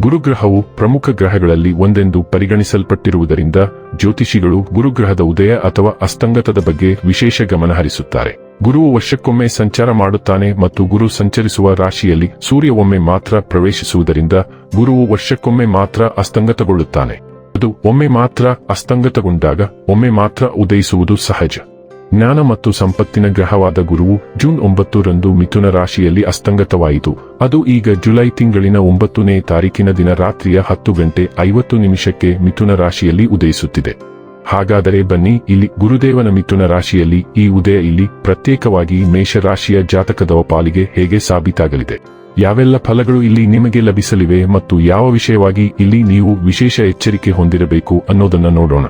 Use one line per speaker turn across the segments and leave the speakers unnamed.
ಗುರುಗ್ರಹವು ಪ್ರಮುಖ ಗ್ರಹಗಳಲ್ಲಿ ಒಂದೆಂದು ಪರಿಗಣಿಸಲ್ಪಟ್ಟಿರುವುದರಿಂದ ಜ್ಯೋತಿಷಿಗಳು ಗುರುಗ್ರಹದ ಉದಯ ಅಥವಾ ಅಸ್ತಂಗತದ ಬಗ್ಗೆ ವಿಶೇಷ ಗಮನ ಹರಿಸುತ್ತಾರೆ. ಗುರುವು ವರ್ಷಕ್ಕೊಮ್ಮೆ ಸಂಚಾರ ಮಾಡುತ್ತಾನೆ ಮತ್ತು ಗುರು ಸಂಚರಿಸುವ ರಾಶಿಯಲ್ಲಿ ಸೂರ್ಯ ಒಮ್ಮೆ ಮಾತ್ರ ಪ್ರವೇಶಿಸುವುದರಿಂದ ಗುರುವು ವರ್ಷಕ್ಕೊಮ್ಮೆ ಮಾತ್ರ ಅಸ್ತಂಗತಗೊಳ್ಳುತ್ತಾನೆ. ಅದು ಒಮ್ಮೆ ಮಾತ್ರ ಅಸ್ತಂಗತಗೊಂಡಾಗ ಒಮ್ಮೆ ಮಾತ್ರ ಉದಯಿಸುವುದು ಸಹಜ. ಜ್ಞಾನ ಮತ್ತು ಸಂಪತ್ತಿನ ಗ್ರಹವಾದ ಗುರುವು ಜೂನ್ ಒಂಬತ್ತರಂದು ಮಿಥುನ ರಾಶಿಯಲ್ಲಿ ಅಸ್ತಂಗತವಾಯಿತು. ಅದು ಈಗ ಜುಲೈ ತಿಂಗಳಿನ ಒಂಬತ್ತನೇ ತಾರೀಕಿನ ದಿನ ರಾತ್ರಿಯ ಹತ್ತು ಗಂಟೆ ಐವತ್ತು ನಿಮಿಷಕ್ಕೆ ಮಿಥುನ ರಾಶಿಯಲ್ಲಿ ಉದಯಿಸುತ್ತಿದೆ. ಹಾಗಾದರೆ ಬನ್ನಿ, ಇಲ್ಲಿ ಗುರುದೇವನ ಮಿಥುನ ರಾಶಿಯಲ್ಲಿ ಈ ಉದಯ ಇಲ್ಲಿ ಪ್ರತ್ಯೇಕವಾಗಿ ಮೇಷರಾಶಿಯ ಜಾತಕದವ ಪಾಲಿಗೆ ಹೇಗೆ ಸಾಬೀತಾಗಲಿದೆ? ಯಾವೆಲ್ಲ ಫಲಗಳು ಇಲ್ಲಿ ನಿಮಗೆ ಲಭಿಸಲಿವೆ ಮತ್ತು ಯಾವ ವಿಷಯವಾಗಿ ಇಲ್ಲಿ ನೀವು ವಿಶೇಷ ಎಚ್ಚರಿಕೆ ಹೊಂದಿರಬೇಕು ಅನ್ನೋದನ್ನ ನೋಡೋಣ.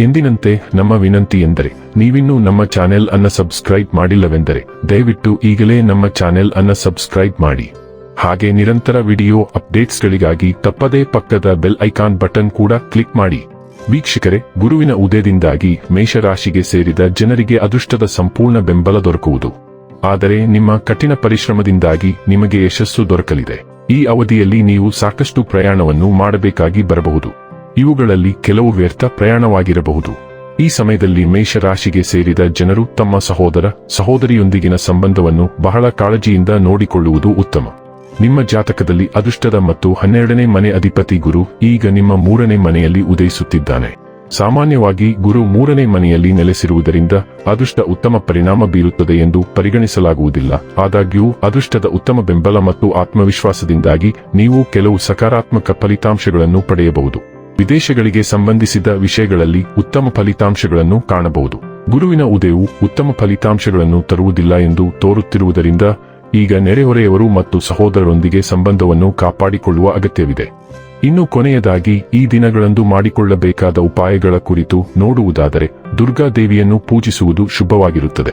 ಎಂದಿನಂತೆ ನಮ್ಮ ವಿನಂತಿ ಎಂದರೆ, ನೀವಿನ್ನೂ ನಮ್ಮ ಚಾನೆಲ್ ಅನ್ನ ಸಬ್ಸ್ಕ್ರೈಬ್ ಮಾಡಿಲ್ಲವೆಂದರೆ, ದಯವಿಟ್ಟು ಈಗಲೇ ನಮ್ಮ ಚಾನೆಲ್ ಅನ್ನ ಸಬ್ಸ್ಕ್ರೈಬ್ ಮಾಡಿ. ಹಾಗೆ ನಿರಂತರ ವಿಡಿಯೋ ಅಪ್ಡೇಟ್ಸ್ಗಳಿಗಾಗಿ ತಪ್ಪದೇ ಪಕ್ಕದ ಬೆಲ್ ಐಕಾನ್ ಬಟನ್ ಕೂಡ ಕ್ಲಿಕ್ ಮಾಡಿ. ವೀಕ್ಷಕರೇ, ಗುರುವಿನ ಉದಯದಿಂದಾಗಿ ಮೇಷರಾಶಿಗೆ ಸೇರಿದ ಜನರಿಗೆ ಅದೃಷ್ಟದ ಸಂಪೂರ್ಣ ಬೆಂಬಲ ದೊರಕುವುದು. ಆದರೆ ನಿಮ್ಮ ಕಠಿಣ ಪರಿಶ್ರಮದಿಂದಾಗಿ ನಿಮಗೆ ಯಶಸ್ಸು ದೊರಕಲಿದೆ. ಈ ಅವಧಿಯಲ್ಲಿ ನೀವು ಸಾಕಷ್ಟು ಪ್ರಯಾಣವನ್ನು ಮಾಡಬೇಕಾಗಿ ಬರಬಹುದು. ಇವುಗಳಲ್ಲಿ ಕೆಲವು ವ್ಯರ್ಥ ಪ್ರಯಾಣವಾಗಿರಬಹುದು. ಈ ಸಮಯದಲ್ಲಿ ಮೇಷರಾಶಿಗೆ ಸೇರಿದ ಜನರು ತಮ್ಮ ಸಹೋದರ, ಸಹೋದರಿಯೊಂದಿಗಿನ ಸಂಬಂಧವನ್ನು ಬಹಳ ಕಾಳಜಿಯಿಂದ ನೋಡಿಕೊಳ್ಳುವುದು ಉತ್ತಮ. ನಿಮ್ಮ ಜಾತಕದಲ್ಲಿ ಅದೃಷ್ಟದ ಮತ್ತು ಹನ್ನೆರಡನೇ ಮನೆ ಅಧಿಪತಿ ಗುರು ಈಗ ನಿಮ್ಮ ಮೂರನೇ ಮನೆಯಲ್ಲಿ ಉದಯಿಸುತ್ತಿದ್ದಾನೆ. ಸಾಮಾನ್ಯವಾಗಿ ಗುರು ಮೂರನೇ ಮನೆಯಲ್ಲಿ ನೆಲೆಸಿರುವುದರಿಂದ ಅದೃಷ್ಟ ಉತ್ತಮ ಪರಿಣಾಮ ಬೀರುತ್ತದೆ ಎಂದು ಪರಿಗಣಿಸಲಾಗುವುದಿಲ್ಲ. ಆದಾಗ್ಯೂ, ಅದೃಷ್ಟದ ಉತ್ತಮ ಬೆಂಬಲ ಮತ್ತು ಆತ್ಮವಿಶ್ವಾಸದಿಂದಾಗಿ ನೀವು ಕೆಲವು ಸಕಾರಾತ್ಮಕ ಫಲಿತಾಂಶಗಳನ್ನು ಪಡೆಯಬಹುದು. ವಿದೇಶಗಳಿಗೆ ಸಂಬಂಧಿಸಿದ ವಿಷಯಗಳಲ್ಲಿ ಉತ್ತಮ ಫಲಿತಾಂಶಗಳನ್ನು ಕಾಣಬಹುದು. ಗುರುವಿನ ಉದಯವು ಉತ್ತಮ ಫಲಿತಾಂಶಗಳನ್ನು ತರುವುದಿಲ್ಲ ಎಂದು ತೋರುತ್ತಿರುವುದರಿಂದ ಈಗ ನೆರೆಹೊರೆಯವರು ಮತ್ತು ಸಹೋದರರೊಂದಿಗೆ ಸಂಬಂಧವನ್ನು ಕಾಪಾಡಿಕೊಳ್ಳುವ ಅಗತ್ಯವಿದೆ. ಇನ್ನು ಕೊನೆಯದಾಗಿ, ಈ ದಿನಗಳಂದು ಮಾಡಿಕೊಳ್ಳಬೇಕಾದ ಉಪಾಯಗಳ ಕುರಿತು ನೋಡುವುದಾದರೆ, ದುರ್ಗಾ ದೇವಿಯನ್ನು ಪೂಜಿಸುವುದು ಶುಭವಾಗಿರುತ್ತದೆ.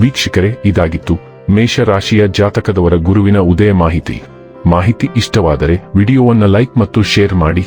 ವೀಕ್ಷಕರೇ, ಇದಾಗಿತ್ತು ಮೇಷರಾಶಿಯ ಜಾತಕದವರ ಗುರುವಿನ ಉದಯ ಮಾಹಿತಿ. ಮಾಹಿತಿ ಇಷ್ಟವಾದರೆ ವಿಡಿಯೋವನ್ನು ಲೈಕ್ ಮತ್ತು ಶೇರ್ ಮಾಡಿ.